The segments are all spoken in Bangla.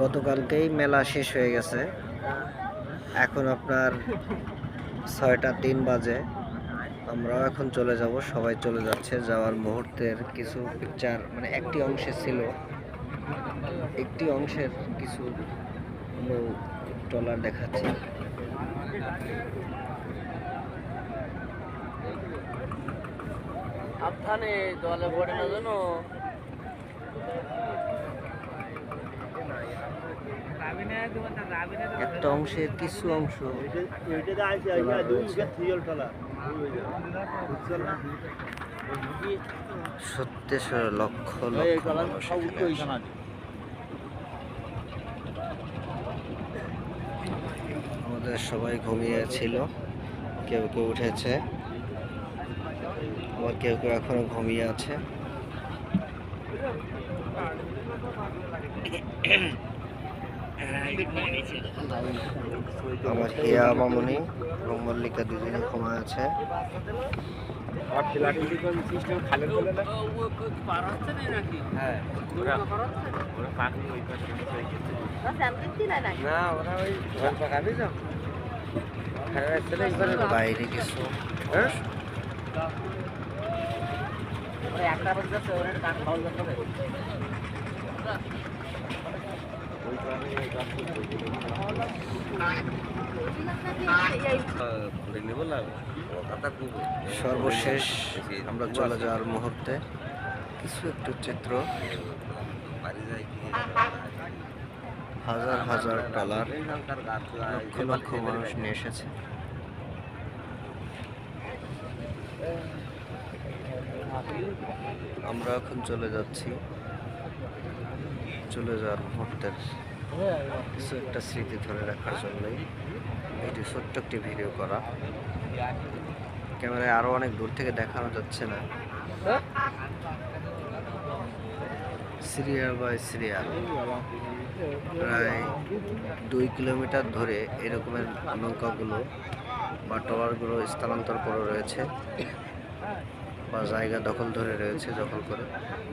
গতকালকেই মেলা শেষ হয়ে গেছে। এখন আপনার ছয়টা তিন বাজে। আমরাও এখন চলে যাব, সবাই চলে যাচ্ছে। যাওয়ার মুহূর্তের কিছু পিকচার মানে একটি অংশে ছিল। একটি অংশের কিছু ট্রলার দেখাচ্ছি। সাবধানে জলে পড়ে না একটা অংশের কিছু অংশ। সত্যেশ্বর লক্ষ লক্ষ আমাদের সবাই ঘুমিয়েছিল কেউ কেউ উঠেছে। আবার কেউ কেউ এখনও ঘুমিয়ে আছে। আমার হিয়া মামনি এবং মল্লিকা দুজনে ঘুমায় আছে। বাইরে কিছু। একটা সর্বশেষ আমরা চলে যাওয়ার মুহূর্তে কিছু একটু চিত্র। হাজার হাজার ডলার লক্ষ লক্ষ মানুষ নিয়ে এসেছে। আমরা এখন চলে যাচ্ছি, চলে যাওয়ার মুহূর্তের কিছু একটা স্মৃতি ধরে রাখার জন্যই এটি ছোট্ট একটি ভিডিও করা। ক্যামেরায় আরও অনেক দূর থেকে দেখানো যাচ্ছে না। Serial by serial. প্রায় দুই কিলোমিটার ধরে এরকমের নৌকাগুলো বা ট্রলারগুলো স্থানান্তর করে রয়েছে বা জায়গা দখল ধরে রয়েছে দখল করে।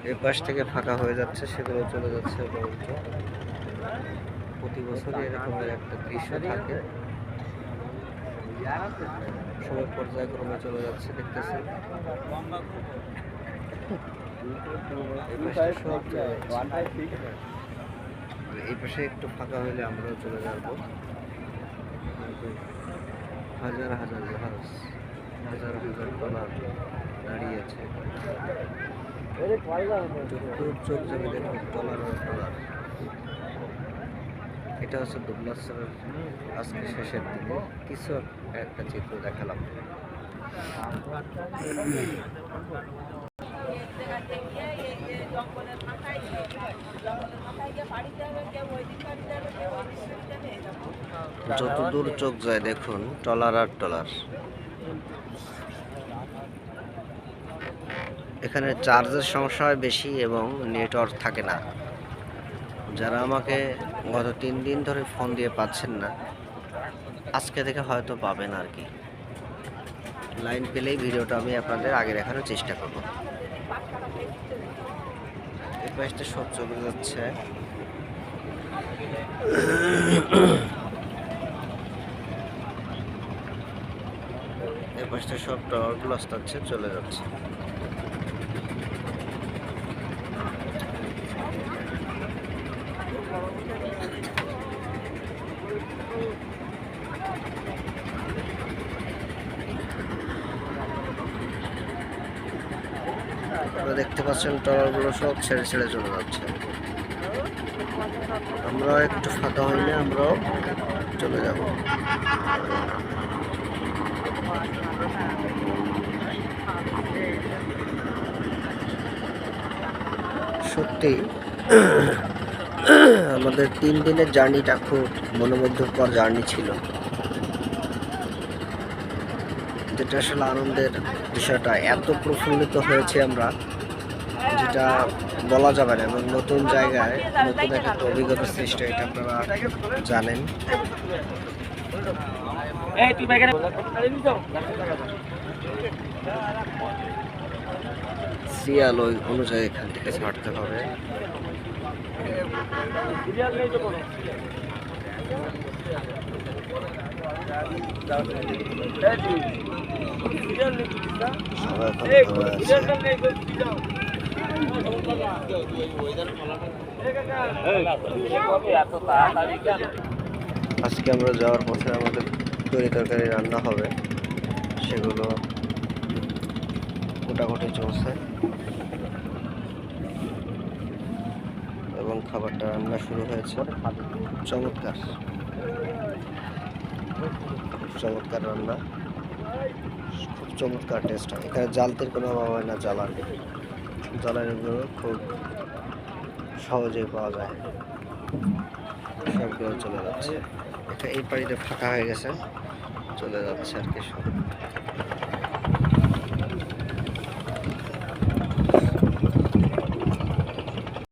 এর পাশ থেকে ফাঁকা হয়ে যাচ্ছে, সেগুলো চলে যাচ্ছে। প্রতি বছরই এরকমের একটা দৃশ্য থাকে। সময় পর্যায়ক্রমে চলে যাচ্ছে দেখতেছেন। এই পাশে একটু ফাঁকা হলে আমরাও চলে যাব। হাজার হাজার জাহাজ হাজার হাজার ডলার দাঁড়িয়ে আছে। চোখ চোখ যাবে দেখুন ডলার এটা হচ্ছে দুবলাসরের আজকে শেষের দিনে কিছু একটা চিত্র দেখালাম। যতদূর চোখ যায় দেখুন, টলার আর টলার। এখানে চার্জের সমস্যা বেশি এবং নেটওয়ার্ক থাকে না। যারা আমাকে গত তিন দিন ধরে ফোন দিয়ে পাচ্ছেন না, আজকে থেকে হয়তো পাবেন আর কি। লাইন পেলেই ভিডিওটা আমি আপনাদের আগে দেখানোর চেষ্টা করব। পাশটা সব চলে যাচ্ছে। এই পাশটা সব টাওয়ারগুলো আস্তে চলে যাচ্ছে। আপনারা দেখতে পাচ্ছেন, টাওয়ারগুলো সব ছেড়ে ছেড়ে চলে যাচ্ছে। আমরা একটু ফাঁকা হইলে আমরাও চলে যাব। সত্যি, আমাদের তিন দিনের জার্নিটা খুব মনোমুগ্ধকর জার্নি ছিল। যেটা আসলে আনন্দের বিষয়টা এত প্রফুল্লিত হয়েছে আমরা যেটা বলা যাবে না এবং নতুন জায়গায় নতুন একটা অভিজ্ঞতা সৃষ্টি এটা আপনারা জানেন। এই সিরিয়াল ওই অনুযায়ী এখান থেকে ছাড়তে হবে সবাই এখন ঘুরে আছে আজকে আমরা যাওয়ার পথে আমাদের তরি তরকারি রান্না হবে। সেগুলো মোটামুটি চলছে। এবং খাবারটা রান্না শুরু হয়েছে। চমৎকার। চমৎকার রান্না। খুব চমৎকার টেস্ট হয়। এখানে জালতের কোনো অভাব হয় না জ্বালার জ্বালানিগুলো খুব সহজেই পাওয়া যায়। সবগুলো চলে যাচ্ছে। এটা এই পাড়িটা ফাঁকা হয়ে গেছে। চলে যাচ্ছে আর কি সব।